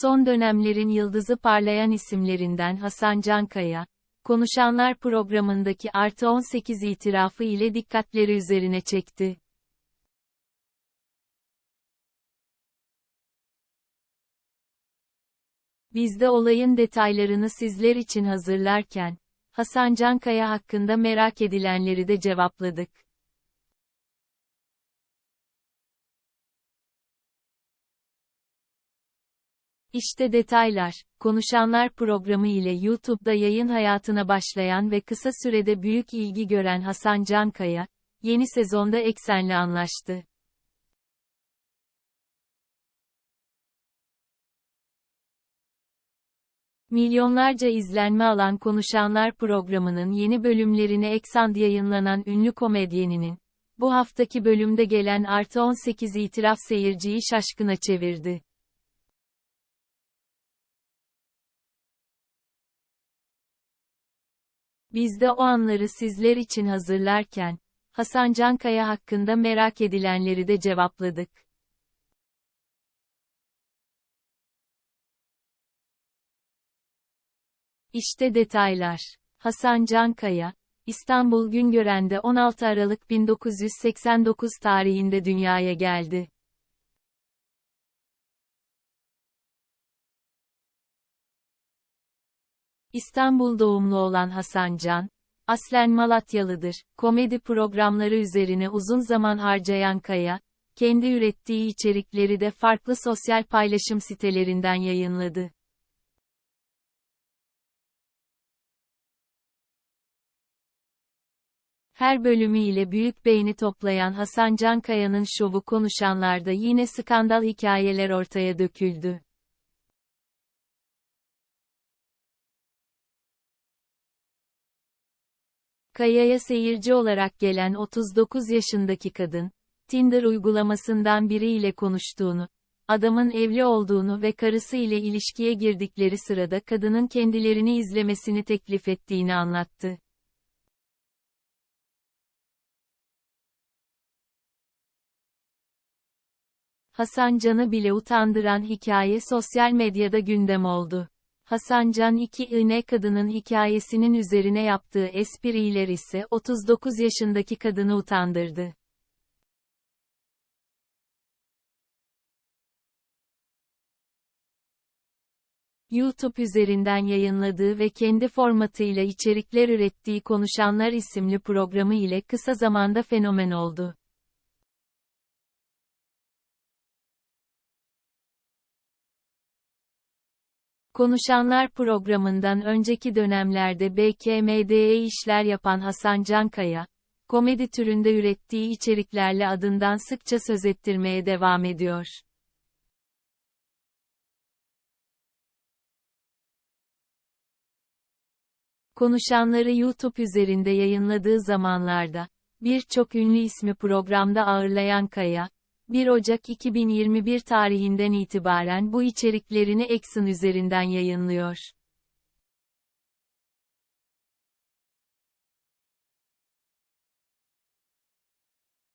Son dönemlerin yıldızı parlayan isimlerinden Hasan Cankaya, Konuşanlar programındaki artı 18 itirafı ile dikkatleri üzerine çekti. Biz de olayın detaylarını sizler için hazırlarken, Hasan Cankaya hakkında merak edilenleri de cevapladık. İşte detaylar. Konuşanlar programı ile YouTube'da yayın hayatına başlayan ve kısa sürede büyük ilgi gören Hasan Cankaya, yeni sezonda Eksen'le anlaştı. Milyonlarca izlenme alan Konuşanlar programının yeni bölümlerine Eksan yayınlanan ünlü komedyeninin, bu haftaki bölümde gelen artı 18 itiraf seyirciyi şaşkına çevirdi. Biz de o anları sizler için hazırlarken, Hasan Cankaya hakkında merak edilenleri de cevapladık. İşte detaylar. Hasan Cankaya, İstanbul Güngören'de 16 Aralık 1989 tarihinde dünyaya geldi. İstanbul doğumlu olan Hasan Can, aslen Malatyalıdır. Komedi programları üzerine uzun zaman harcayan Kaya, kendi ürettiği içerikleri de farklı sosyal paylaşım sitelerinden yayınladı. Her bölümüyle büyük beğeni toplayan Hasan Cankaya'nın şovu konuşanlarda yine skandal hikayeler ortaya döküldü. Kaya'ya seyirci olarak gelen 39 yaşındaki kadın, Tinder uygulamasından biriyle konuştuğunu, adamın evli olduğunu ve karısı ile ilişkiye girdikleri sırada kadının kendilerini izlemesini teklif ettiğini anlattı. Hasan Can'ı bile utandıran hikaye sosyal medyada gündem oldu. Hasan Can iki iğne kadının hikayesinin üzerine yaptığı espriler ise 39 yaşındaki kadını utandırdı. YouTube üzerinden yayınladığı ve kendi formatıyla içerikler ürettiği Konuşanlar isimli programı ile kısa zamanda fenomen oldu. Konuşanlar programından önceki dönemlerde BKMD'ye işler yapan Hasan Cankaya, komedi türünde ürettiği içeriklerle adından sıkça söz ettirmeye devam ediyor. Konuşanları YouTube üzerinde yayınladığı zamanlarda, birçok ünlü ismi programda ağırlayan Kaya, 1 Ocak 2021 tarihinden itibaren bu içeriklerini Exxon üzerinden yayınlıyor.